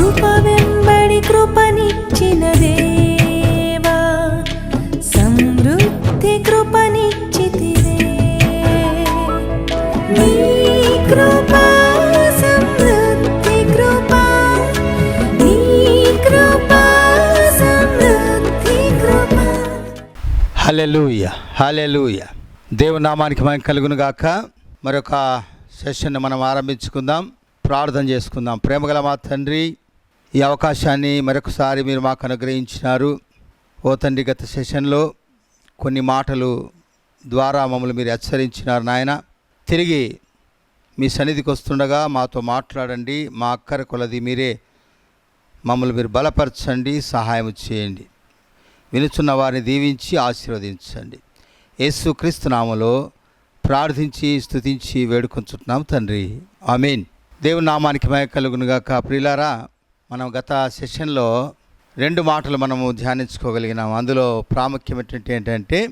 కృప వెంబడి కృపనిచ్చిన దేవా సమృద్ధి కృపనిచ్చితివే. నీ కృప సమృద్ధి కృప నీ కృప సమృద్ధి కృప. హలెలూయ హలెలూయ దేవుని మనం కలుగును గాక. మరొక సెషన్ మనం ఆరంభించుకుందాం ప్రార్థన చేసుకుందాం. ప్రేమగల మా తండ్రి ఈ అవకాశాన్ని మరొకసారి మీరు మాకు అనుగ్రహించినారు. ఓ తండ్రి గత సెషన్లో కొన్ని మాటలు ద్వారా మమ్మల్ని మీరు హెచ్చరించినారు నాయన. తిరిగి మీ సన్నిధికి వస్తుండగా మాతో మాట్లాడండి. మా అక్కర కొలది మీరే మమ్మల్ని మీరు బలపరచండి సహాయం చేయండి. వినుచున్న వారిని దీవించి ఆశీర్వదించండి. యేసుక్రీస్తు నామలో ప్రార్థించి స్థుతించి వేడుకొంచుతున్నాం తండ్రి. ఆమెన్. దేవుని నామానికి మయ కలుగునుగాక ప్రిలారా మనం గత సెషన్లో రెండు మాటలు మనము ధ్యానించుకోగలిగినాం అందులో ప్రాముఖ్యం ఏంటంటే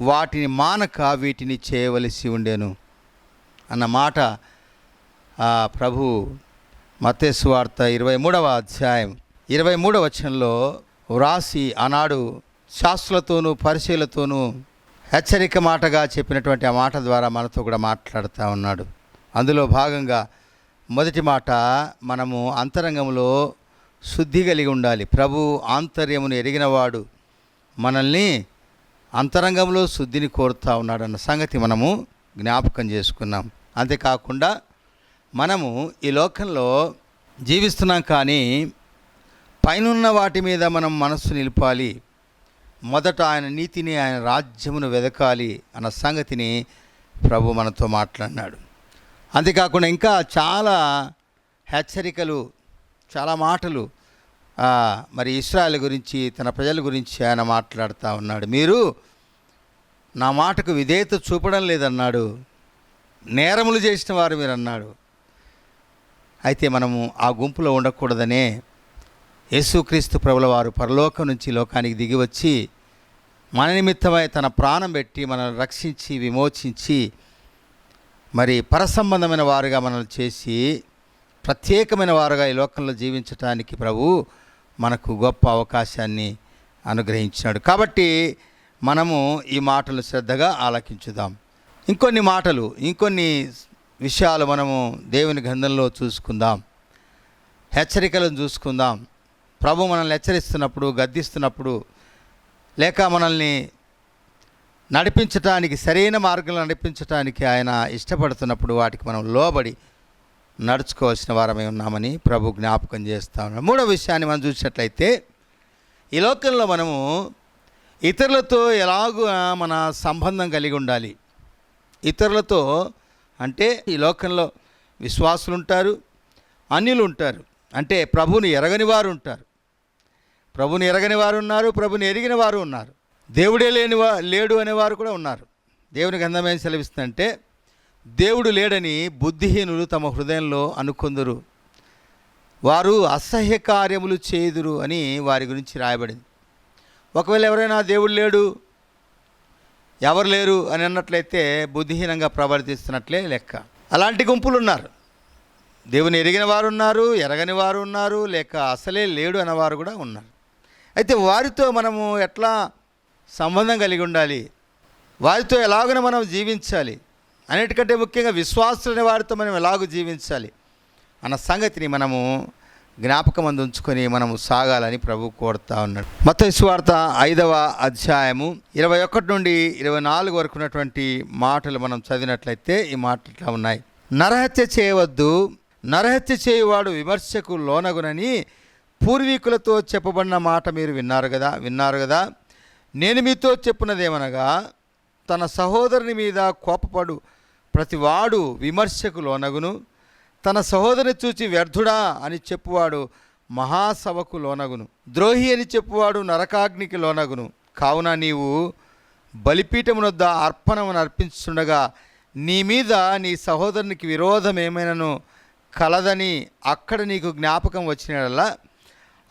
వాటిని మానక వీటిని చేయవలసి ఉండేను అన్న మాట ప్రభు మత్తేసు వార్త ఇరవై మూడవ అధ్యాయం ఇరవై మూడవ వచనంలో వ్రాసి ఆనాడు శాస్త్రులతోనూ పరిశీలతోనూ హెచ్చరిక మాటగా చెప్పినటువంటి ఆ మాట ద్వారా మనతో కూడా మాట్లాడుతూ ఉన్నాడు. అందులో భాగంగా మొదటి మాట మనము అంతరంగంలో శుద్ధి కలిగి ఉండాలి. ప్రభు ఆంతర్యమును ఎరిగినవాడు మనల్ని అంతరంగంలో శుద్ధిని కోరుతూ ఉన్నాడన్న సంగతి మనము జ్ఞాపకం చేసుకున్నాం. అంతేకాకుండా మనము ఈ లోకంలో జీవిస్తున్నాం కానీ పైనున్న వాటి మీద మనం మనస్సు నిలపాలి. మొదట ఆయన నీతిని ఆయన రాజ్యమును వెదకాలి అన్న సంగతిని ప్రభు మనతో మాట్లాడినాడు. అంతేకాకుండా ఇంకా చాలా హెచ్చరికలు చాలా మాటలు. మరి ఇస్రాయల్ గురించి తన ప్రజల గురించి ఆయన మాట్లాడుతూ ఉన్నాడు. మీరు నా మాటకు విధేయత చూపడం లేదన్నాడు. నేరములు చేసిన వారు మీరు అన్నాడు అయితే మనము ఆ గుంపులో ఉండకూడదనే యేసుక్రీస్తు ప్రభుల వారు పరలోకం నుంచి లోకానికి దిగి వచ్చి మన నిమిత్తమై తన ప్రాణం పెట్టి మనల్ని రక్షించి విమోచించి మరి పరసంబంధమైన వారుగా మనల్ని చేసి ప్రత్యేకమైన వారుగా ఈ లోకంలో జీవించటానికి ప్రభు మనకు గొప్ప అవకాశాన్ని అనుగ్రహించినాడు. కాబట్టి మనము ఈ మాటలు శ్రద్ధగా ఆలకించుదాం. ఇంకొన్ని మాటలు ఇంకొన్ని విషయాలు మనము దేవుని గ్రంథంలో చూసుకుందాం. హెచ్చరికలను చూసుకుందాం. ప్రభు మనల్ని హెచ్చరిస్తున్నప్పుడు గద్దిస్తున్నప్పుడు లేక మనల్ని నడిపించటానికి సరైన మార్గంలో నడిపించటానికి ఆయన ఇష్టపడుతున్నప్పుడు వాటికి మనం లోబడి నడుచుకోవాల్సిన వారమే ఉన్నామని ప్రభు జ్ఞాపకం చేస్తా ఉన్నాం మూడో విషయాన్ని మనం చూసినట్లయితే ఈ లోకంలో మనము ఇతరులతో ఎలాగూ మన సంబంధం కలిగి ఉండాలి. ఇతరులతో అంటే ఈ లోకంలో విశ్వాసులు ఉంటారు అన్యులు ఉంటారు అంటే ప్రభుని ఎరగని వారు ఉంటారు. ప్రభుని ఎరగని వారు ఉన్నారు ప్రభుని ఎరిగిన వారు ఉన్నారు. దేవుడే లేని వా లేడు అనేవారు కూడా ఉన్నారు. దేవుని గంధమేం సెలవిస్తుందంటే దేవుడు లేడని బుద్ధిహీనులు తమ హృదయంలో అనుకొందురు. వారు అసహ్య కార్యములు చేయుదురు అని వారి గురించి రాయబడింది. ఒకవేళ ఎవరైనా దేవుడు లేడు ఎవరు లేరు అని అన్నట్లయితే బుద్ధిహీనంగా ప్రవర్తిస్తున్నట్లే లెక్క. అలాంటి గుంపులు ఉన్నారు దేవుని ఎరిగిన వారు ఉన్నారు ఎరగని వారు ఉన్నారు లేక అసలే లేడు అన్నవారు కూడా ఉన్నారు. అయితే వారితో మనము ఎట్లా సంబంధం కలిగి ఉండాలి? వారితో ఎలాగన మనం జీవించాలి? అన్నిటికంటే ముఖ్యంగా విశ్వాసులైన వారితో మనం ఎలాగో జీవించాలి అన్న సంగతిని మనము జ్ఞాపకం అందు ఉంచుకొని మనము సాగాలని ప్రభు కోరుతా ఉన్నాడు. మత విశ్వార్త ఐదవ అధ్యాయము ఇరవై ఒకటి నుండి ఇరవై నాలుగు వరకు ఉన్నటువంటి మాటలు మనం చదివినట్లయితే ఈ మాటలు ఇట్లా ఉన్నాయి. నరహత్య చేయవద్దు నరహత్య చేయువాడు విమర్శకు లోనగునని పూర్వీకులతో చెప్పబడిన మాట మీరు విన్నారు కదా విన్నారు కదా? నేను మీతో చెప్పినదేమనగా తన సహోదరుని మీద కోపపడు ప్రతివాడు విమర్శకు లోనగును తన సహోదరుని చూచి వ్యర్థుడా అని చెప్పువాడు మహాసభకు లోనగును. ద్రోహి అని చెప్పువాడు నరకాగ్నికి లోనగును. కావున నీవు బలిపీఠమునొద్ద అర్పణమును అర్పించుండగా నీ మీద నీ సహోదరునికి విరోధం ఏమైనాను కలదని అక్కడ నీకు జ్ఞాపకం వచ్చినలా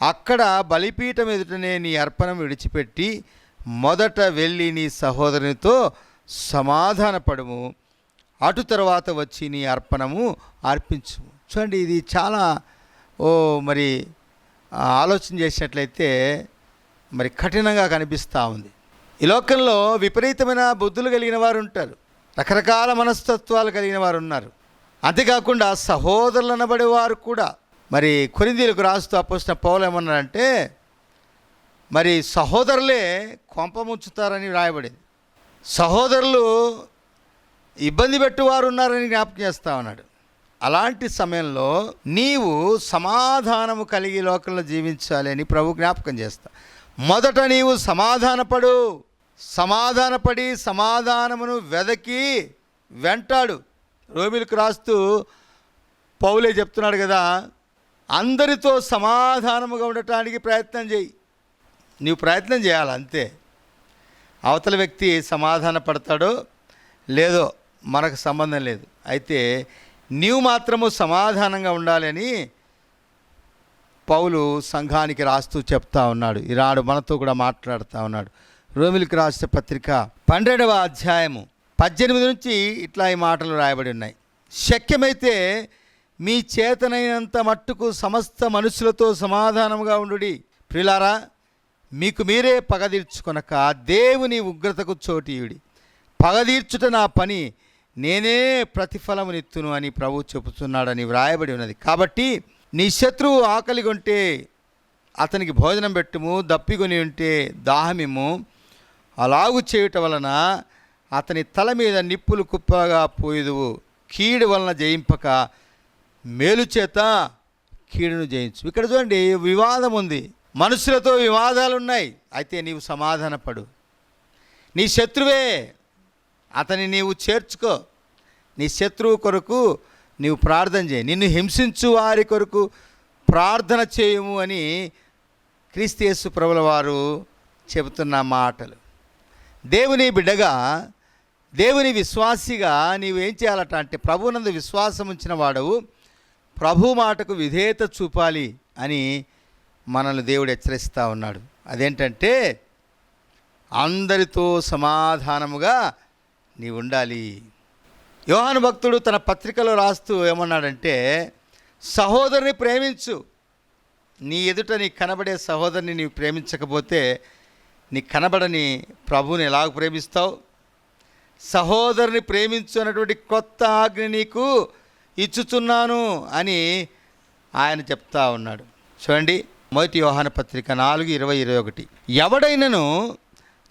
అక్కడ బలిపీఠం ఎదుటనే నీ అర్పణం విడిచిపెట్టి మొదట వెళ్ళి నీ సహోదరునితో సమాధానపడము. అటు తర్వాత వచ్చి నీ అర్పణము అర్పించు చూడండి ఇది చాలా ఓ మరి ఆలోచన చేసినట్లయితే మరి కఠినంగా కనిపిస్తూ ఉంది. ఈ లోకంలో విపరీతమైన బుద్ధులు కలిగిన వారు ఉంటారు. రకరకాల మనస్తత్వాలు కలిగిన వారు ఉన్నారు. అంతేకాకుండా సహోదరులు అనబడే వారు కూడా. మరి కొరిందీలకు రాస్తూ అపోసిన పౌలు ఏమన్నారంటే మరి సహోదరులే కొంప ముంచుతారని రాయబడింది. సహోదరులు ఇబ్బంది పెట్టువారు ఉన్నారని జ్ఞాపకం చేస్తా ఉన్నాడు. అలాంటి సమయంలో నీవు సమాధానము కలిగి లోకంలో జీవించాలి అని ప్రభు జ్ఞాపకం చేస్తా. మొదట నీవు సమాధానపడు. సమాధానపడి సమాధానమును వెదకి వెంటాడు. రోమిలకు రాస్తూ పౌలే చెప్తున్నాడు కదా అందరితో సమాధానముగా ఉండటానికి ప్రయత్నం చేయి. నీవు ప్రయత్నం చేయాలి అంతే అవతల వ్యక్తి సమాధాన పడతాడో లేదో మనకు సంబంధం లేదు. అయితే నీవు మాత్రము సమాధానంగా ఉండాలని పౌలు సంఘానికి రాస్తూ చెప్తా ఉన్నాడు. ఈనాడు మనతో కూడా మాట్లాడుతూ ఉన్నాడు. రోమిలికి రాసిన పత్రిక పన్నెండవ అధ్యాయము పద్దెనిమిది నుంచి ఇట్లా ఈ మాటలు రాయబడి ఉన్నాయి. శక్యమైతే మీ చేతనైనంత మట్టుకు సమస్త మనుషులతో సమాధానముగా ఉండుడి. ప్రిలారా మీకు మీరే పగదీర్చుకొనక దేవుని ఉగ్రతకు చోటీయుడి. పగదీర్చుట నా పని నేనే ప్రతిఫలమునిత్తును అని ప్రభు చెబుతున్నాడని వ్రాయబడి ఉన్నది. కాబట్టి నీ శత్రువు ఆకలి కొంటే అతనికి భోజనం పెట్టుము దప్పికొని ఉంటే దాహమిము అలాగు చేయుట వలన అతని తల మీద నిప్పులు కుప్పగా పోయేదువు. కీడు వలన జయింపక మేలు చేత కీడును జయించు ఇక్కడ చూడండి వివాదం ఉంది. మనుషులతో వివాదాలు ఉన్నాయి అయితే నీవు సమాధానపడు. నీ శత్రువే అతని నీవు చేర్చుకో. నీ శత్రువు కొరకు నీవు ప్రార్థన చేయి. నిన్ను హింసించు వారి కొరకు ప్రార్థన చేయము అని క్రీస్తు ప్రభుల వారు చెబుతున్న మాటలు. దేవుని బిడ్డగా దేవుని విశ్వాసిగా నీవు ఏం చేయాలట అంటే ప్రభునందు విశ్వాసం ఉంచిన వాడవు ప్రభు మాటకు విధేయత చూపాలి అని మనల్ని దేవుడు హెచ్చరిస్తూ ఉన్నాడు. అదేంటంటే అందరితో సమాధానముగా నీవు ఉండాలి యోహాను భక్తుడు తన పత్రికలో రాస్తూ ఏమన్నాడంటే సహోదరుని ప్రేమించు. నీ ఎదుట నీ కనబడే సహోదరుని నీవు ప్రేమించకపోతే నీ కనబడని ప్రభువుని ఎలాగ ప్రేమిస్తావు? సహోదరుని ప్రేమించు అన్నటువంటి కొత్త ఆజ్ఞ నీకు ఇచ్చుచున్నాను అని ఆయన చెప్తా ఉన్నాడు. చూడండి మొదటి యోహాన పత్రిక నాలుగు ఇరవై ఇరవై ఒకటి. ఎవడైనను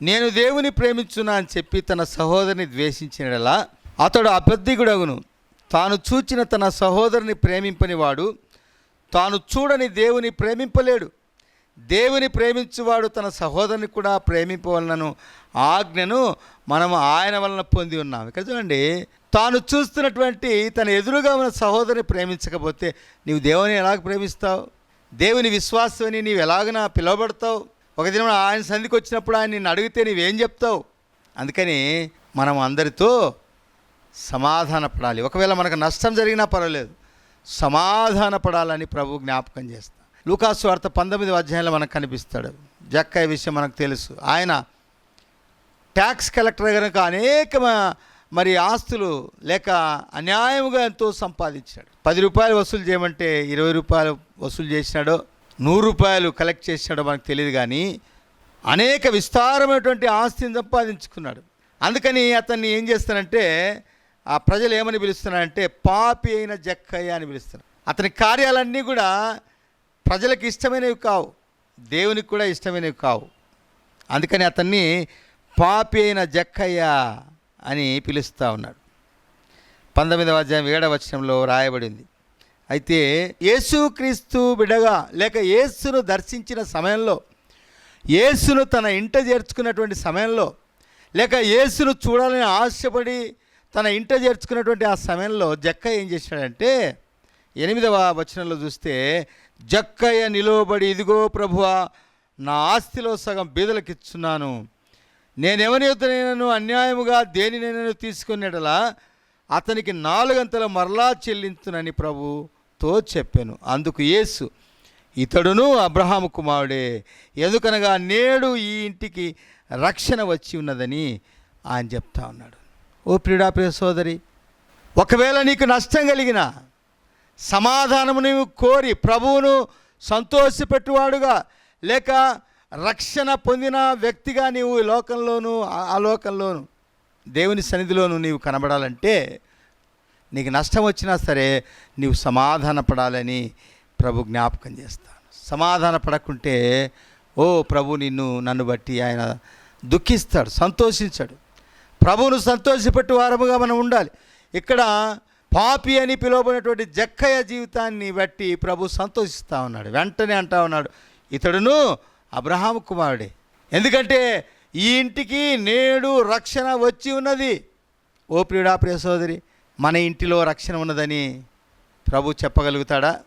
నేను దేవుని ప్రేమించున్నా అని చెప్పి తన సహోదరిని ద్వేషించినలా అతడు అబద్ధికుడగును. తాను చూచిన తన సహోదరుని ప్రేమింపని వాడు తాను చూడని దేవుని ప్రేమింపలేడు. దేవుని ప్రేమించువాడు తన సహోదరుని కూడా ప్రేమింపవలనను ఆజ్ఞను మనం ఆయన వలన పొంది ఉన్నాం. ఇక్కడ చూడండి తాను చూస్తున్నటువంటి తన ఎదురుగా ఉన్న సహోదరిని ప్రేమించకపోతే నీవు దేవుని ఎలాగ ప్రేమిస్తావు? దేవుని విశ్వాసమని నీవు ఎలాగనా పిలువబడతావు? ఒక దినం ఆయన సంధికి వచ్చినప్పుడు ఆయన నిన్ను అడిగితే నీవేం చెప్తావు? అందుకని మనం అందరితో సమాధానపడాలి ఒకవేళ మనకు నష్టం జరిగినా పర్వాలేదు. సమాధాన పడాలని ప్రభు జ్ఞాపకం చేస్తా. లూకాసు వార్త పంతొమ్మిది అధ్యాయంలో మనకు కనిపిస్తాడు. జక్కయ్య విషయం మనకు తెలుసు. ఆయన ట్యాక్స్ కలెక్టర్ కనుక అనేక మరి ఆస్తులు లేక అన్యాయముగా ఎంతో సంపాదించాడు. పది రూపాయలు వసూలు చేయమంటే ఇరవై రూపాయలు వసూలు చేసినాడో నూరు రూపాయలు కలెక్ట్ చేసినాడో మనకు తెలియదు కానీ అనేక విస్తారమైనటువంటి ఆస్తిని సంపాదించుకున్నాడు. అందుకని అతన్ని ఏం చేస్తానంటే ఆ ప్రజలు ఏమని పిలుస్తున్నారంటే పాపి అయిన జక్కయ్య అని పిలుస్తారు. అతని కార్యాలన్నీ కూడా ప్రజలకు ఇష్టమైనవి కావు దేవునికి కూడా ఇష్టమైనవి కావు. అందుకని అతన్ని పాపి అయిన జక్కయ్య అని పిలుస్తూ ఉన్నాడు. పంతొమ్మిదవ అధ్యాయం ఏడవచనంలో రాయబడింది. అయితే యేసుక్రీస్తు బిడగా లేక యేసును దర్శించిన సమయంలో యేసును తన ఇంట చేర్చుకున్నటువంటి సమయంలో లేక యేసును చూడాలని ఆశపడి తన ఇంట చేర్చుకున్నటువంటి ఆ సమయంలో జక్క ఏం చేశాడంటే ఎనిమిదవ వచనంలో చూస్తే జక్కయ్య నిలువబడి ఇదిగో ప్రభువా నా ఆస్తిలో సగం బీదలకిచ్చున్నాను. ఇచ్చున్నాను నేనెవని యొద్దనైనను అన్యాయముగా దేనినైనా తీసుకునేటలా అతనికి నాలుగంతల మరలా చెల్లించునని ప్రభు తో చెప్పాను. అందుకు యేసు ఇతడును అబ్రహాము కుమారుడే ఎందుకనగా నేడు ఈ ఇంటికి రక్షణ వచ్చి ఉన్నదని ఆయన చెప్తా ఉన్నాడు. ఓ ప్రియుడా ప్రియ సోదరి ఒకవేళ నీకు నష్టం కలిగిన సమాధానము నీవు కోరి ప్రభువును సంతోషపెట్టువాడుగా లేక రక్షణ పొందిన వ్యక్తిగా నీవు ఈ లోకంలోను ఆ- ఆ లోకంలోను దేవుని సన్నిధిలోను నీవు కనబడాలంటే నీకు నష్టం వచ్చినా సరే నీవు సమాధాన పడాలని ప్రభు జ్ఞాపకం చేస్తాను సమాధాన పడకుంటే ఓ ప్రభు నిన్ను నన్ను బట్టి ఆయన దుఃఖిస్తాడు సంతోషించాడు. ప్రభువును సంతోషపెట్టు వారముగా మనం ఉండాలి. ఇక్కడ పాపి అని పిలువబడినటువంటి జక్కయ్య జీవితాన్ని బట్టి ప్రభు సంతోషిస్తూ ఉన్నాడు వెంటనే అంటా ఉన్నాడు ఇతడును అబ్రహాం కుమారుడే. ఎందుకంటే ఈ ఇంటికి నేడు రక్షణ వచ్చి ఉన్నది. ఓ ప్రియుడా ప్రియ సోదరి మన ఇంటిలో రక్షణ ఉన్నదని ప్రభు చెప్పగలుగుతాడా?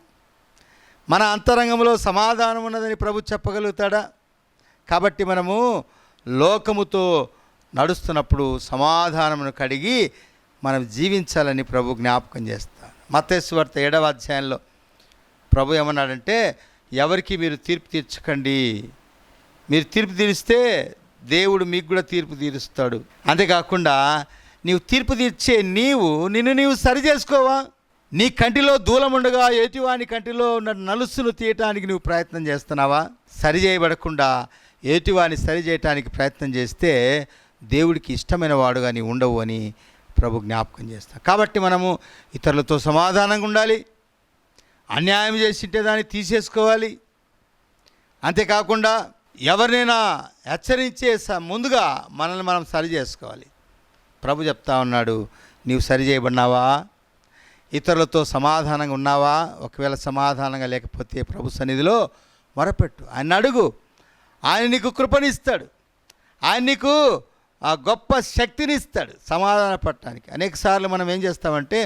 మన అంతరంగంలో సమాధానం ఉన్నదని ప్రభు చెప్పగలుగుతాడా? కాబట్టి మనము లోకముతో నడుస్తున్నప్పుడు సమాధానమును కడిగి మనం జీవించాలని ప్రభు జ్ఞాపకం చేస్తాడు. మతేశ్వర్త ఏడవ అధ్యాయంలో ప్రభు ఏమన్నాడంటే ఎవరికి మీరు తీర్పు తీర్చకండి. మీరు తీర్పు తీరిస్తే దేవుడు మీకు కూడా తీర్పు తీరుస్తాడు. అంతేకాకుండా నీవు తీర్పు తీర్చే నీవు నిన్ను నీవు సరి చేసుకోవా? నీ కంటిలో దూలముండగా ఏటివాని కంటిలో ఉన్న నలుసును తీయటానికి నువ్వు ప్రయత్నం చేస్తున్నావా? సరి చేయబడకుండా ఏటివాని సరి చేయటానికి ప్రయత్నం చేస్తే దేవుడికి ఇష్టమైన వాడుగా నీవు ఉండవు అని ప్రభు జ్ఞాపకం చేస్తా. కాబట్టి మనము ఇతరులతో సమాధానంగా ఉండాలి. అన్యాయం చేసింటే దాన్ని తీసేసుకోవాలి. అంతేకాకుండా ఎవరినైనా హెచ్చరించే స- ముందుగా మనల్ని మనం సరి చేసుకోవాలి. ప్రభు చెప్తా ఉన్నాడు నీవు సరి చేయబడినావా? ఇతరులతో సమాధానంగా ఉన్నావా? ఒకవేళ సమాధానంగా లేకపోతే ప్రభు సన్నిధిలో మొరపెట్టు. ఆయన అడుగు. ఆయన నీకు కృపనిస్తాడు. ఆయన నీకు ఆ గొప్ప శక్తిని ఇస్తాడు సమాధాన పడటానికి అనేకసార్లు మనం ఏం చేస్తామంటే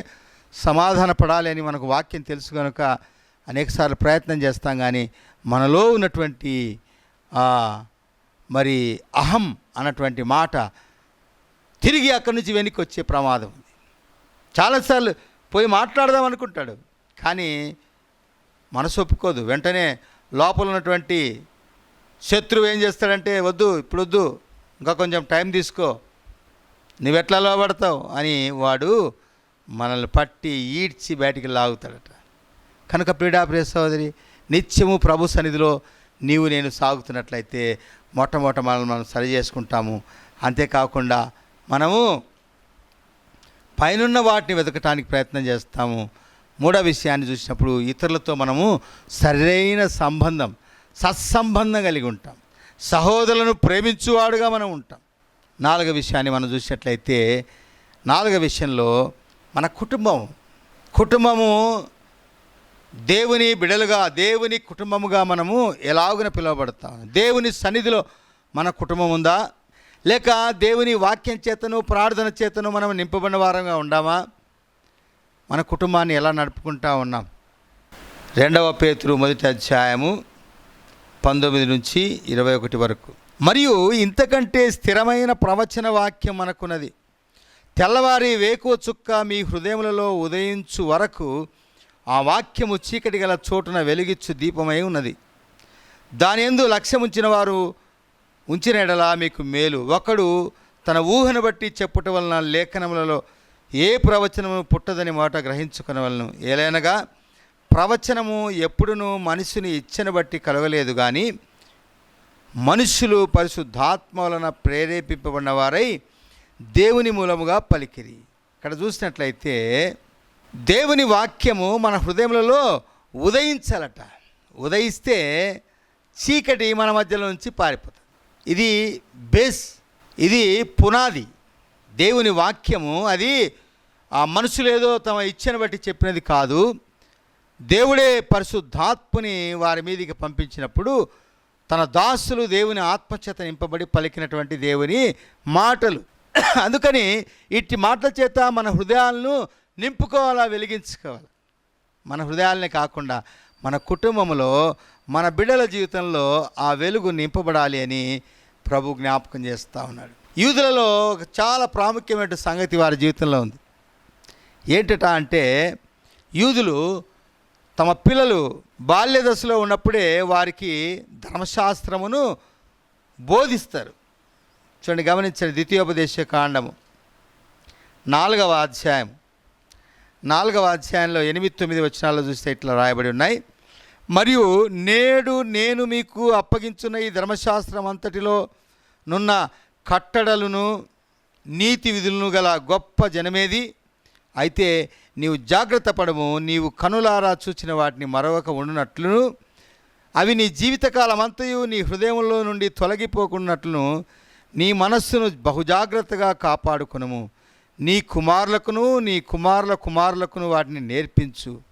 సమాధాన పడాలి అని మనకు వాక్యం తెలుసు కనుక అనేకసార్లు ప్రయత్నం చేస్తాం కానీ మనలో ఉన్నటువంటి మరి అహం అన్నటువంటి మాట తిరిగి అక్కడి నుంచి వెనక్కి వచ్చే ప్రమాదం ఉంది. చాలాసార్లు పోయి మాట్లాడదాం అనుకుంటాడు. కానీ మనసు ఒప్పుకోదు. వెంటనే లోపల ఉన్నటువంటి శత్రువు ఏం చేస్తాడంటే వద్దు ఇప్పుడు వద్దు ఇంకా కొంచెం టైం తీసుకో నువ్వెట్లా లోపడతావు అని వాడు మనల్ని పట్టి ఈడ్చి బయటికి లాగుతాడట. కనుక ప్రీడా ప్రియ సోదరి నిత్యము ప్రభు సన్నిధిలో నీవు నేను సాగుతున్నట్లయితే మొట్టమొదట మనల్ని మనం సరి చేసుకుంటాము. అంతేకాకుండా మనము పైనున్న వాటిని వెతకటానికి ప్రయత్నం చేస్తాము. మూడో విషయాన్ని చూసినప్పుడు ఇతరులతో మనము సరైన సంబంధం సత్సంబంధం కలిగి ఉంటాం. సహోదరులను ప్రేమించువాడుగా మనం ఉంటాం. నాలుగో విషయాన్ని మనం చూసినట్లయితే నాలుగో విషయంలో మన కుటుంబం కుటుంబము దేవుని బిడలుగా దేవుని కుటుంబముగా మనము ఎలాగున పిలువబడతాం? దేవుని సన్నిధిలో మన కుటుంబం ఉందా? లేక దేవుని వాక్యం చేతను ప్రార్థన చేతను మనం నింపబడిన వారంగా ఉండామా? మన కుటుంబాన్ని ఎలా నడుపుకుంటా ఉన్నాం? రెండవ పేతురు మొదటి అధ్యాయము పంతొమ్మిది నుంచి ఇరవై ఒకటి వరకు. మరియు ఇంతకంటే స్థిరమైన ప్రవచన వాక్యం మనకున్నది. తెల్లవారి వేకువ చుక్క మీ హృదయములలో ఉదయించు వరకు ఆ వాక్యము చీకటి గల చోటున వెలిగిచ్చు దీపమై ఉన్నది. దాని ఎందు లక్ష్యముంచిన వారు ఉంచిన ఎడలా మీకు మేలు. ఒకడు తన ఊహను బట్టి చెప్పుట వలన లేఖనములలో ఏ ప్రవచనము పుట్టదని మాట గ్రహించుకునవలను. ఏలైనగా ప్రవచనము ఎప్పుడునూ మనిషిని ఇచ్చని బట్టి కలగలేదు కానీ మనుషులు పరిశుద్ధాత్మ వలన ప్రేరేపింపబడిన వారై దేవుని మూలముగా పలికిరి. ఇక్కడ చూసినట్లయితే దేవుని వాక్యము మన హృదయములలో ఉదయించాలట. ఉదయిస్తే చీకటి మన మధ్యలో నుంచి పారిపోతుంది. ఇది బేస్ ఇది పునాది. దేవుని వాక్యము అది ఆ మనుషులేదో తమ ఇచ్చని బట్టి చెప్పినది కాదు. దేవుడే పరిశుద్ధాత్మని వారి మీదకి పంపించినప్పుడు తన దాసులు దేవుని ఆత్మచేత నింపబడి పలికినటువంటి దేవుని మాటలు. అందుకని ఇట్టి మాటల చేత మన హృదయాలను నింపుకోవాలా వెలిగించుకోవాలి? మన హృదయాలనే కాకుండా మన కుటుంబంలో మన బిడ్డల జీవితంలో ఆ వెలుగు నింపబడాలి అని ప్రభు జ్ఞాపకం చేస్తూ ఉన్నాడు. యూదులలో ఒక చాలా ప్రాముఖ్యమైన సంగతి వారి జీవితంలో ఉంది. ఏంటట అంటే యూదులు తమ పిల్లలు బాల్య దశలో ఉన్నప్పుడే వారికి ధర్మశాస్త్రమును బోధిస్తారు. చూడండి గమనించండి ద్వితీయోపదేశ కాండము. నాలుగవ అధ్యాయం నాలుగవ అధ్యాయంలో ఎనిమిది తొమ్మిది వచనాల్లో చూస్తే ఇట్లా రాయబడి ఉన్నాయి. మరియు నేడు నేను మీకు అప్పగించిన ఈ ధర్మశాస్త్రం అంతటిలో నున్న కట్టడలను నీతి విధులను గల గొప్ప జనమేది. అయితే నీవు జాగ్రత్త పడము నీవు కనులారా చూచిన వాటిని మరొక ఉండునట్లును. అవి నీ జీవితకాలం అంతయు నీ హృదయంలో నుండి తొలగిపోకున్నట్లును. నీ మనస్సును బహుజాగ్రత్తగా కాపాడుకునము. నీ కుమారులకును నీ కుమారుల కుమారులకును వాటిని నేర్పించు.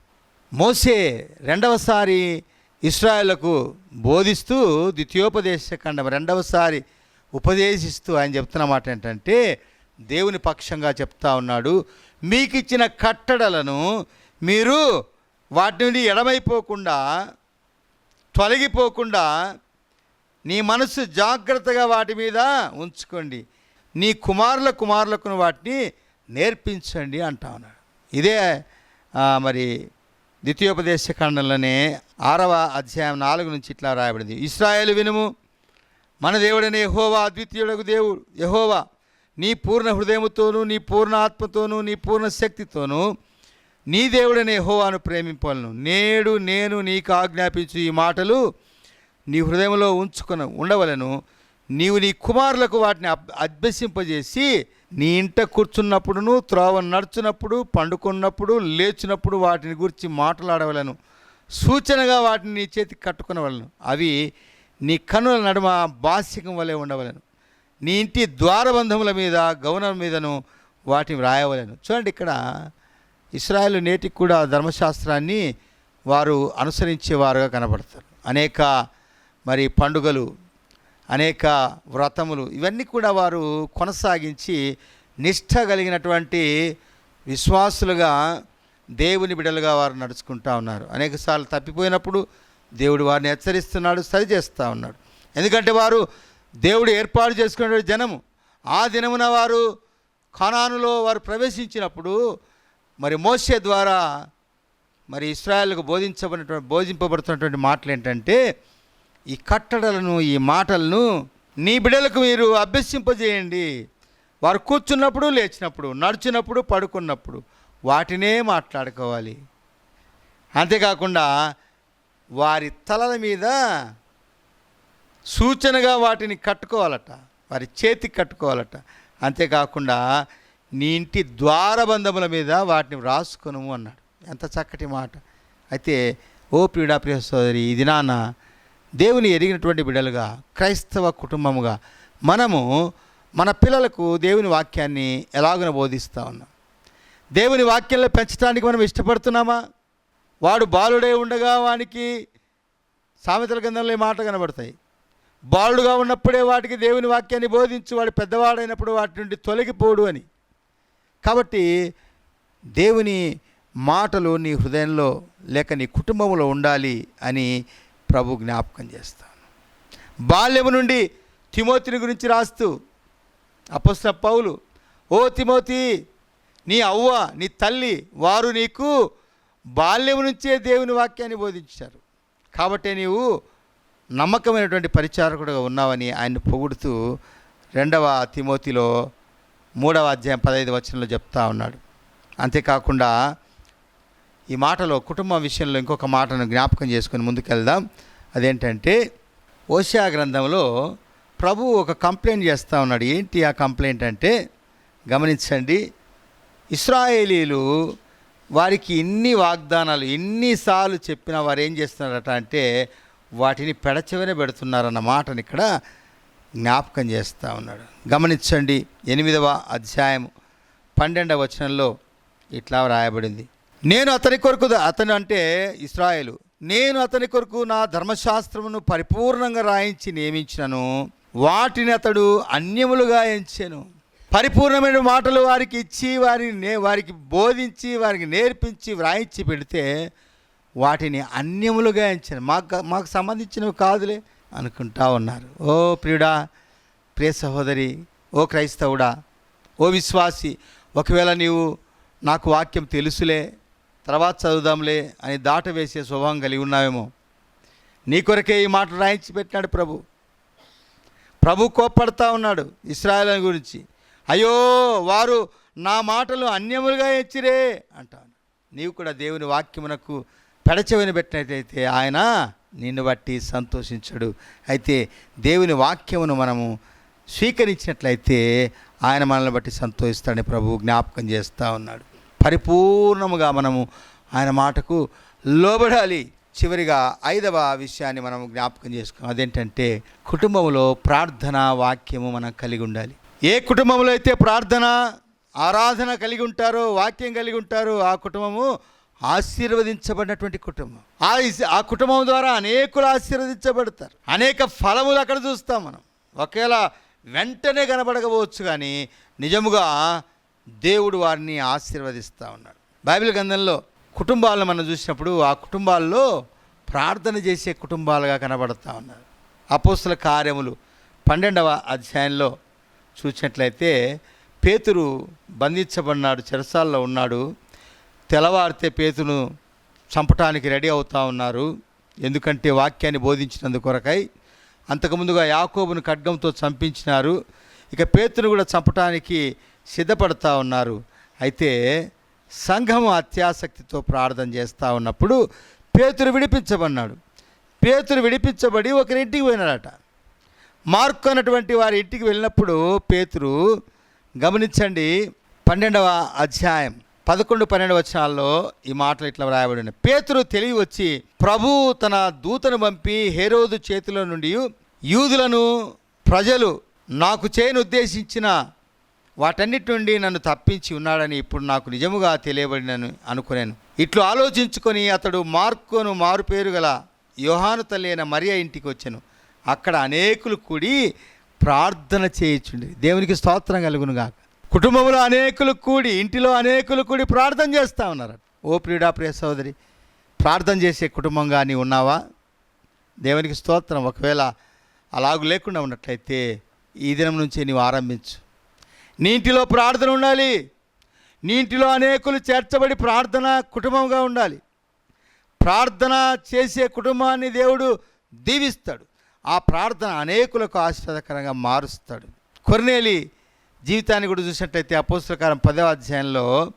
మోసే రెండవసారి ఇస్రాయలకు బోధిస్తూ ద్వితీయోపదేశ ఖండం రెండవసారి ఉపదేశిస్తూ ఆయన చెప్తున్న మాట ఏంటంటే దేవుని పక్షంగా చెప్తా ఉన్నాడు మీకు ఇచ్చిన కట్టడలను మీరు వాటి నుండి ఎడమైపోకుండా తొలగిపోకుండా నీ మనసు జాగ్రత్తగా వాటి మీద ఉంచుకోండి. నీ కుమారుల కుమారులకు వాటిని నేర్పించండి అంటా ఉన్నాడు. ఇదే మరి ద్వితీయోపదేశ ఖండంలోనే ఆరవ అధ్యాయం నాలుగు నుంచి ఇట్లా రాయబడింది. ఇస్రాయేల్ వినుము మన దేవుడనే యహోవా అద్వితీయుడకు దేవుడు యహోవా నీ పూర్ణ హృదయముతోనూ నీ పూర్ణ ఆత్మతోనూ నీ పూర్ణ శక్తితోనూ నీ దేవుడనే యహోవాను ప్రేమింపలను నేడు నేను నీకు ఆజ్ఞాపించు ఈ మాటలు నీ హృదయంలో ఉంచుకున ఉండవలను. నీవు నీ కుమారులకు వాటిని అబ్ అభ్యసింపజేసి నీ ఇంట కూర్చున్నప్పుడును త్రోవ నడుచున్నప్పుడు పండుకున్నప్పుడు లేచినప్పుడు వాటిని గురించి మాట్లాడవలను. సూచనగా వాటిని నీ చేతికి కట్టుకునవలను. అవి నీ కనుల నడుమ బాస్యకం వలె ఉండవలను. నీ ఇంటి ద్వారబంధముల మీద గౌనం మీదను వాటిని వ్రాయవలను. చూడండి ఇక్కడ ఇస్రాయల్ నేటికి కూడా ధర్మశాస్త్రాన్ని వారు అనుసరించేవారుగా కనబడతారు. అనేక మరి పండుగలు అనేక వ్రతములు. ఇవన్నీ కూడా వారు కొనసాగించి నిష్ఠ కలిగినటువంటి విశ్వాసులుగా దేవుని బిడలుగా వారు నడుచుకుంటా ఉన్నారు. అనేకసార్లు తప్పిపోయినప్పుడు దేవుడు వారిని హెచ్చరిస్తున్నాడు సరి చేస్తూ ఉన్నాడు. ఎందుకంటే వారు దేవుడు ఏర్పాటు చేసుకునే జనము. ఆ దినమున వారు ఖానానులో వారు ప్రవేశించినప్పుడు మరి మోసే ద్వారా మరి ఇస్రాయల్కు బోధించబడినటువంటి బోధింపబడుతున్నటువంటి మాటలు ఏంటంటే ఈ కట్టడలను ఈ మాటలను నీ బిడ్డలకు మీరు అభ్యసింపజేయండి. వారు కూర్చున్నప్పుడు లేచినప్పుడు నడిచినప్పుడు పడుకున్నప్పుడు వాటినే మాట్లాడుకోవాలి. అంతేకాకుండా వారి తలల మీద సూచనగా వాటిని కట్టుకోవాలట. వారి చేతికి కట్టుకోవాలట. అంతేకాకుండా నీ ఇంటి ద్వారబంధముల మీద వాటిని వ్రాసుకును అన్నాడు. ఎంత చక్కటి మాట. అయితే ఓ ప్రియుడా ప్రియ సోదరి ఇది నాన్న దేవుని ఎరిగినటువంటి బిడ్డలుగా క్రైస్తవ కుటుంబముగా మనము మన పిల్లలకు దేవుని వాక్యాన్ని ఎలాగున బోధిస్తూ ఉన్నాం? దేవుని వాక్యంలో పెంచడానికి మనం ఇష్టపడుతున్నామా? వాడు బాలుడే ఉండగా వానికి సామెతల గ్రంథంలో మాట కనబడతాయి. బాలుడుగా ఉన్నప్పుడే వాటికి దేవుని వాక్యాన్ని బోధించు వాడు పెద్దవాడైనప్పుడు వాటి నుండి తొలగిపోడు అని. కాబట్టి దేవుని మాటలు నీ హృదయంలో లేక నీ కుటుంబంలో ఉండాలి అని ప్రభు జ్ఞాపకం చేస్తాను. బాల్యము నుండి తిమోతిని గురించి రాస్తూ అపస్త పౌలు ఓ తిమోతి నీ అవ్వ నీ తల్లి వారు నీకు బాల్యం నుంచే దేవుని వాక్యాన్ని బోధించారు. కాబట్టి నీవు నమ్మకమైనటువంటి పరిచారకుడుగా ఉన్నావని ఆయన పొగుడుతూ రెండవ తిమోతిలో మూడవ అధ్యాయం పదహైదు వచనంలో చెప్తా ఉన్నాడు. అంతేకాకుండా ఈ మాటలో కుటుంబం విషయంలో ఇంకొక మాటను జ్ఞాపకం చేసుకుని ముందుకెళ్దాం. అదేంటంటే ఓషియా గ్రంథంలో ప్రభు ఒక కంప్లైంట్ చేస్తూ ఉన్నాడు. ఏంటి ఆ కంప్లైంట్ అంటే గమనించండి ఇస్రాయేలీలు వారికి ఇన్ని వాగ్దానాలు ఎన్నిసార్లు చెప్పినా వారు ఏం చేస్తున్నారట అంటే వాటిని పెడచెవనే పెడుతున్నారన్న మాటని ఇక్కడ జ్ఞాపకం చేస్తూ ఉన్నాడు. గమనించండి ఎనిమిదవ అధ్యాయం పన్నెండవ వచనంలో ఇట్లా రాయబడింది నేను అతని కొరకు అతను అంటే ఇస్రాయేలు. నేను అతని కొరకు నా ధర్మశాస్త్రమును పరిపూర్ణంగా రాయించి నియమించినను. వాటిని అతడు అన్యములుగా ఎంచాను. పరిపూర్ణమైన మాటలు వారికి ఇచ్చి వారిని నే వారికి బోధించి వారికి నేర్పించి వ్రాయించి పెడితే వాటిని అన్యములుగా ఎంచాను. మాకు మాకు సంబంధించినవి కాదులే అనుకుంటా ఉన్నారు. ఓ ప్రియుడా ప్రియ సహోదరి ఓ క్రైస్తవుడా ఓ విశ్వాసి ఒకవేళ నీవు నాకు వాక్యం తెలుసులే తర్వాత చదువుదాంలే అని దాట వేసే స్వభావం కలిగి ఉన్నావేమో. నీ కొరకే ఈ మాట రాయించి పెట్టినాడు ప్రభు. ప్రభు కోప్పడతా ఉన్నాడు ఇస్రాయల్ గురించి. అయ్యో వారు నా మాటలు అన్యములుగా ఎచ్చిరే అంటాను నీవు కూడా దేవుని వాక్యమునకు పెడచెవిన పెట్టినట్లయితే ఆయన నిన్ను బట్టి సంతోషించడు. అయితే దేవుని వాక్యమును మనము స్వీకరించినట్లయితే ఆయన మనల్ని బట్టి సంతోషిస్తాడని ప్రభు జ్ఞాపకం చేస్తూ ఉన్నాడు. పరిపూర్ణముగా మనము ఆయన మాటకు లోబడాలి. చివరిగా ఐదవ విషయాన్ని మనం జ్ఞాపకం చేసుకున్నాం అదేంటంటే కుటుంబంలో ప్రార్థన వాక్యము మనం కలిగి ఉండాలి. ఏ కుటుంబంలో అయితే ప్రార్థన ఆరాధన కలిగి ఉంటారో వాక్యం కలిగి ఉంటారో ఆ కుటుంబము ఆశీర్వదించబడినటువంటి కుటుంబం. ఆ ఆ కుటుంబం ద్వారా అనేకులు ఆశీర్వదించబడతారు. అనేక ఫలములు అక్కడ చూస్తాం మనం. ఒకేలా వెంటనే కనబడకపోవచ్చు కానీ నిజముగా దేవుడు వారిని ఆశీర్వదిస్తూ ఉన్నాడు. బైబిల్ గ్రంథంలో కుటుంబాలను మనం చూసినప్పుడు ఆ కుటుంబాల్లో ప్రార్థన చేసే కుటుంబాలుగా కనబడతా ఉన్నారు. అపోస్తుల కార్యములు పన్నెండవ అధ్యాయంలో చూసినట్లయితే పేతురు బంధించబడినాడు చెరసాల్లో ఉన్నాడు. తెల్లవారితే పేతును చంపటానికి రెడీ అవుతా ఉన్నారు. ఎందుకంటే వాక్యాన్ని బోధించినందు కొరకై అంతకుముందుగా యాకోబును ఖడ్గంతో చంపించినారు. ఇక పేతును కూడా చంపటానికి సిద్ధపడతా ఉన్నారు. అయితే సంఘము అత్యాసక్తితో ప్రార్థన చేస్తూ ఉన్నప్పుడు పేతురు విడిపించబడినాడు. పేతురు విడిపించబడి ఒకరింటికి పోయినాడట. మార్కు అన్నటువంటి వారి ఇంటికి వెళ్ళినప్పుడు పేతురు గమనించండి పన్నెండవ అధ్యాయం పదకొండు పన్నెండు వచనాల్లో ఈ మాటలు ఇట్లా వ్రాయబడి ఉన్నాయి. పేతురు తెలివి వచ్చి ప్రభు తన దూతను పంపి హేరోదు చేతిలో నుండి యూదులను ప్రజలు నాకు చేయను ఉద్దేశించిన వాటన్నిటి నుండి నన్ను తప్పించి ఉన్నాడని ఇప్పుడు నాకు నిజముగా తెలియబడినను అనుకునేను. ఇట్లు ఆలోచించుకొని అతడు మార్కోను మారుపేరు గల యోహాను తల్లైన అయిన మరియ ఇంటికి వచ్చాను. అక్కడ అనేకులు కూడి ప్రార్థన చేయించుండి. దేవునికి స్తోత్రం కలుగునుగాక. కుటుంబంలో అనేకులు కూడి ఇంటిలో అనేకులు కూడి ప్రార్థన చేస్తూ ఉన్నారు ఓ ప్రియుడా ప్రియ సోదరి ప్రార్థన చేసే కుటుంబంగా నీ ఉన్నావా? దేవునికి స్తోత్రం. ఒకవేళ అలాగు లేకుండా ఉన్నట్లయితే ఈ దినం నుంచి నీవు ఆరంభించు. నీటిలో ప్రార్థన ఉండాలి. నీటిలో అనేకులు చేర్చబడి ప్రార్థన కుటుంబంగా ఉండాలి. ప్రార్థన చేసే కుటుంబాన్ని దేవుడు దీవిస్తాడు. ఆ ప్రార్థన అనేకులకు ఆశీర్వాదకరంగా మారుస్తాడు. కొర్నేలి జీవితాన్ని కూడా చూసినట్లయితే అపోస్తలకారం పదవ అధ్యాయంలో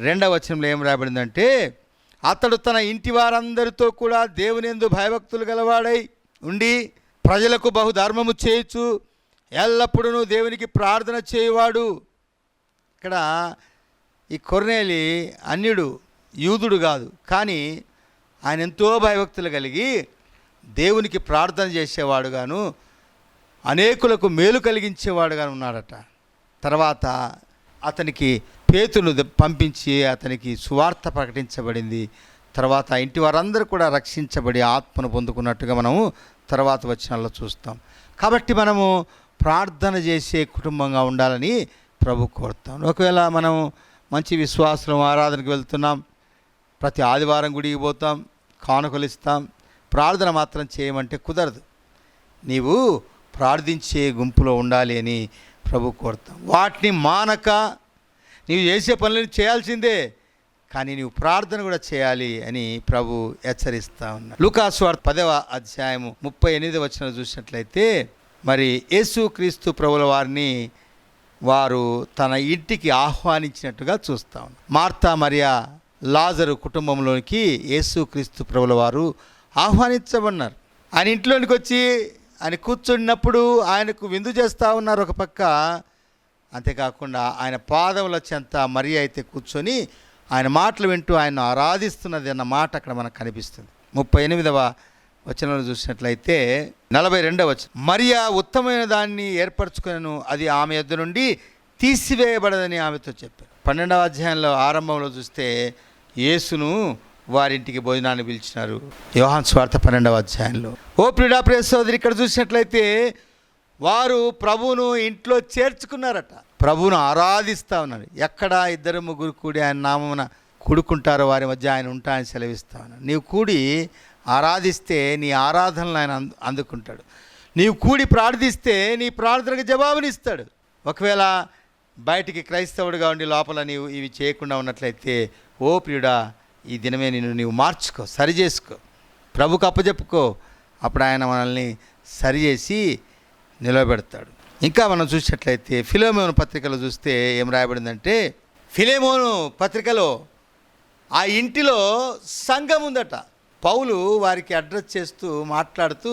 రెండవ వచనంలో ఏం రాబడిందంటే అతడు తన ఇంటి వారందరితో కూడా దేవుని ఎందు భయభక్తులు గలవాడై ఉండి ప్రజలకు బహుధర్మము చేయొచ్చు ఎల్లప్పుడూ దేవునికి ప్రార్థన చేయవాడు. ఇక్కడ ఈ కొర్నేలి అన్యుడు యూదుడు కాదు. కానీ ఆయన ఎంతో భయభక్తులు కలిగి దేవునికి ప్రార్థన చేసేవాడుగాను అనేకులకు మేలు కలిగించేవాడుగా ఉన్నాడట. తర్వాత అతనికి పేతును పంపించి అతనికి సువార్త ప్రకటించబడింది. తర్వాత ఇంటి వారందరూ కూడా రక్షించబడి ఆత్మను పొందుకున్నట్టుగా మనము తర్వాత వచ్చినాల్లో చూస్తాం. కాబట్టి మనము ప్రార్థన చేసే కుటుంబంగా ఉండాలని ప్రభు కోరుతాం. ఒకవేళ మనం మంచి విశ్వాసం ఆరాధనకు వెళ్తున్నాం ప్రతి ఆదివారం గుడికి పోతాం కానుకలు ఇస్తాం ప్రార్థన మాత్రం చేయమంటే కుదరదు. నీవు ప్రార్థించే గుంపులో ఉండాలి అని ప్రభు కోరుతాం. వాటిని మానక నీవు చేసే పనులను చేయాల్సిందే కానీ నీవు ప్రార్థన కూడా చేయాలి అని ప్రభు హెచ్చరిస్తా ఉన్నాడు. లూకాస్వార్ పదవ అధ్యాయము ముప్పై ఎనిమిది వచ్చిన చూసినట్లయితే మరి యేసుక్రీస్తు ప్రభుల వారిని వారు తన ఇంటికి ఆహ్వానించినట్టుగా చూస్తా ఉన్నాం. మార్తా మరియా లాజరు కుటుంబంలోనికి యేసుక్రీస్తు ప్రభుల వారు ఆహ్వానించబడినారు. ఆయన ఇంట్లోనికి వచ్చి ఆయన కూర్చున్నప్పుడు ఆయనకు విందు చేస్తూ ఉన్నారు ఒక పక్క. అంతేకాకుండా ఆయన పాదముల చెంత మరి అయితే కూర్చొని ఆయన మాటలు వింటూ ఆయన ఆరాధిస్తున్నది అన్న మాట అక్కడ మనకు కనిపిస్తుంది. ముప్పై ఎనిమిదవ వచనంలో చూసినట్లయితే నలభై రెండవ వచనం. మరియా ఉత్తమైన దాన్ని ఏర్పరచుకున్నాను అది ఆమె యొద్ద నుండి తీసివేయబడదని ఆమెతో చెప్పారు. పన్నెండవ అధ్యాయంలో ఆరంభంలో చూస్తే యేసును వారింటికి భోజనాన్ని పిలిచినారు. యోహాన్ స్వార్థ పన్నెండవ అధ్యాయంలో. ఓ ప్రిడా ప్రియ సోదరి ఇక్కడ చూసినట్లయితే వారు ప్రభువును ఇంట్లో చేర్చుకున్నారట. ప్రభువును ఆరాధిస్తూ ఉన్నారు. ఎక్కడ ఇద్దరు ముగ్గురు కూడి ఆయన నామమున కూడుకుంటారో వారి మధ్య ఆయన ఉంటా అని సెలవిస్తా ఉన్నాడు నీవు కూడి ఆరాధిస్తే నీ ఆరాధనలు ఆయన అందు అందుకుంటాడు. నీవు కూడి ప్రార్థిస్తే నీ ప్రార్థనకు జవాబునిస్తాడు. ఒకవేళ బయటికి క్రైస్తవుడిగా ఉండి లోపల నీవు ఇవి చేయకుండా ఉన్నట్లయితే ఓ ప్రియుడా ఈ దినమే నిన్ను నీవు మార్చుకో సరి చేసుకో ప్రభుకు అప్పచెప్పుకో అప్పుడు ఆయన మనల్ని సరిచేసి నిలబెడతాడు. ఇంకా మనం చూసినట్లయితే ఫిలోమోను పత్రికలో చూస్తే ఏం రాయబడిందంటే ఫిలేమోను పత్రికలో ఆ ఇంటిలో సంఘం ఉందట. పౌలు వారికి అడ్రస్ చేస్తూ మాట్లాడుతూ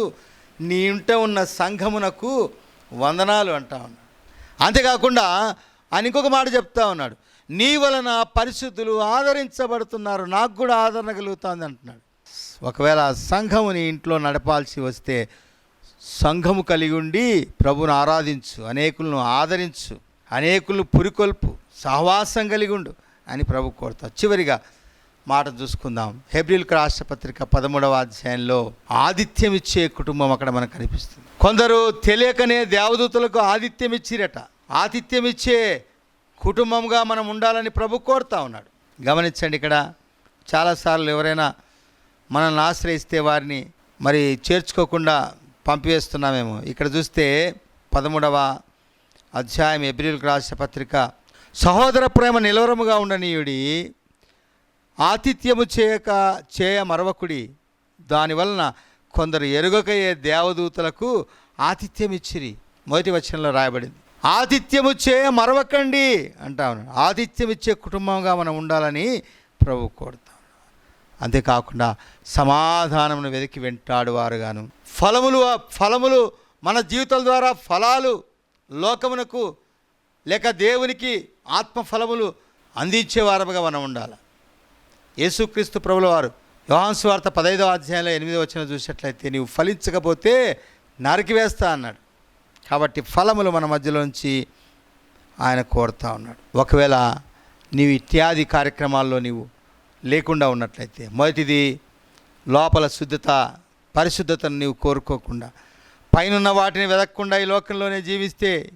నీ ఇంట ఉన్న సంఘమునకు వందనాలు అంటా ఉన్నాడు. అంతేకాకుండా ఆయన ఇంకొక మాట చెప్తా ఉన్నాడు. నీ వలన పరిశుద్ధులు ఆదరించబడుతున్నారు నాకు కూడా ఆదరణ కలుగుతుంది అంటున్నాడు. ఒకవేళ సంఘము నీ ఇంట్లో నడపాల్సి వస్తే సంఘము కలిగి ఉండి ప్రభును ఆరాధించు అనేకులను ఆదరించు అనేకులను పురికొల్పు సహవాసం కలిగి ఉండు అని ప్రభు కోరుతా. చివరిగా మాట చూసుకుందాం. హెబ్రిల్కి రాష్ట్రపత్రిక పదమూడవ అధ్యాయంలో ఆతిథ్యం ఇచ్చే కుటుంబం అక్కడ మనకు కనిపిస్తుంది. కొందరు తెలియకనే దేవదూతలకు ఆతిథ్యం ఇచ్చిరట. ఆతిథ్యం ఇచ్చే కుటుంబంగా మనం ఉండాలని ప్రభు కోరుతా ఉన్నాడు. గమనించండి ఇక్కడ చాలాసార్లు ఎవరైనా మనల్ని ఆశ్రయిస్తే వారిని మరి చేర్చుకోకుండా పంపివేస్తున్నామేమో. ఇక్కడ చూస్తే పదమూడవ అధ్యాయం ఎబ్రిల్కి రాష్ట్రపత్రిక పత్రిక సహోదర ప్రేమ నిలవరముగా ఉండనీయుడి ఆతిథ్యము చేయక చేయ మరవకుడి దానివలన కొందరు ఎరుగకయే దేవదూతలకు ఆతిథ్యం ఇచ్చిరి మొదటి వచనంలో రాయబడింది. ఆతిథ్యము చేయ మరవకండి అంటా ఆతిథ్యం ఇచ్చే కుటుంబంగా మనం ఉండాలని ప్రభు కోరుతాం అంతేకాకుండా సమాధానమును వెతికి వెంటాడు వారుగాను ఫలములు ఫలములు మన జీవితాల ద్వారా ఫలాలు లోకమునకు లేక దేవునికి ఆత్మ ఫలములు అందించేవారముగా మనం ఉండాలి. యేసుక్రీస్తు ప్రభుల వారు వార్త పదహైదో అధ్యాయంలో ఎనిమిదో వచ్చిన చూసినట్లయితే నీవు ఫలించకపోతే నరికివేస్తా అన్నాడు. కాబట్టి ఫలములు మన మధ్యలోంచి ఆయన కోరుతా ఉన్నాడు. ఒకవేళ నీవు ఇత్యాది కార్యక్రమాల్లో నీవు లేకుండా ఉన్నట్లయితే మొదటిది లోపల శుద్ధత పరిశుద్ధతను నీవు కోరుకోకుండా పైనున్న వాటిని వెదక్కుండా ఈ లోకంలోనే జీవిస్తే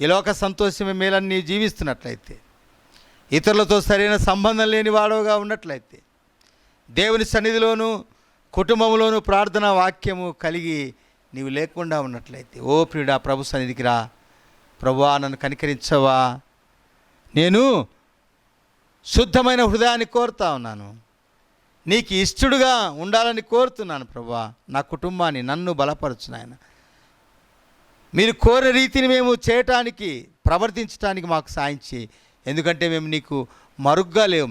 ఈ లోక సంతోషమే మేలని నీవు జీవిస్తున్నట్లయితే ఇతరులతో సరైన సంబంధం లేని వాడవుగా ఉన్నట్లయితే దేవుని సన్నిధిలోను కుటుంబంలోను ప్రార్థన వాక్యము కలిగి నీవు లేకుండా ఉన్నట్లయితే ఓ ప్రియుడా ప్రభు సన్నిధికి రా. ప్రభువా నన్ను కనికరించవా? నేను శుద్ధమైన హృదయాన్ని కోరుతా ఉన్నాను. నీకు ఇష్టడుగా ఉండాలని కోరుతున్నాను ప్రభా నా కుటుంబాన్ని నన్ను బలపరచు నాయన. మీరు కోరే రీతిని మేము చేయటానికి ప్రవర్తించడానికి మాకు సాయం చేయి. ఎందుకంటే మేము నీకు మరుగ్గా లేవు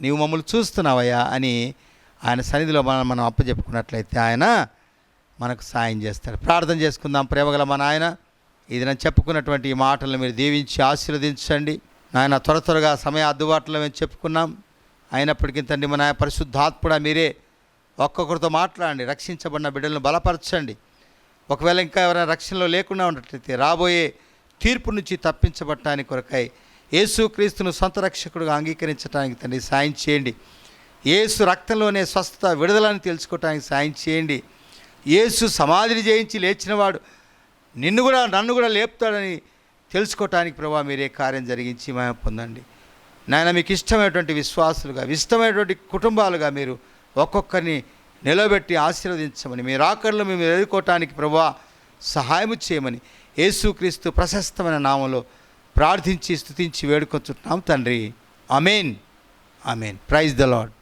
నీవు మమ్మల్ని చూస్తున్నావయ్యా అని ఆయన సన్నిధిలో మనం మనం అప్పచెప్పుకున్నట్లయితే ఆయన మనకు సాయం చేస్తాడు. ప్రార్థన చేసుకుందాం ప్రేమగల మన ఆయన ఇది నేను చెప్పుకున్నటువంటి ఈ మాటలను మీరు దీవించి ఆశీర్వదించండి. నాయన త్వర త్వరగా సమయ అందుబాటులో మేము చెప్పుకున్నాం. అయినప్పటికీ తండ్రి మన పరిశుద్ధాత్ముడా మీరే. ఒక్కొక్కరితో మాట్లాడండి రక్షించబడిన బిడ్డలను బలపరచండి. ఒకవేళ ఇంకా ఎవరైనా రక్షణలో లేకుండా ఉన్నట్లయితే రాబోయే తీర్పు నుంచి తప్పించబడటానికి కొరకై యేసుక్రీస్తును సొంత రక్షకుడుగా అంగీకరించడానికి తండ్రి సాయం చేయండి. యేసు రక్తంలోనే స్వస్థత విడుదలని తెలుసుకోవటానికి సాయం చేయండి. యేసు సమాధిని జయించి లేచినవాడు నిన్ను కూడా నన్ను కూడా లేపుతాడని తెలుసుకోవటానికి ప్రభా మీరే కార్యం జరిగించి మేము పొందండి. నాయన మీకు ఇష్టమైనటువంటి విశ్వాసులుగా ఇష్టమైనటువంటి కుటుంబాలుగా మీరు ఒక్కొక్కరిని నిలబెట్టి ఆశీర్వదించమని మీ రాకర్లు మేము ఎదుర్కోవటానికి ప్రభా సహాయము చేయమని యేసుక్రీస్తు ప్రశస్తమైన నామంలో ప్రార్థించి స్థుతించి వేడుకొచ్చుంటున్నాం తండ్రి. Amen amen praise the lord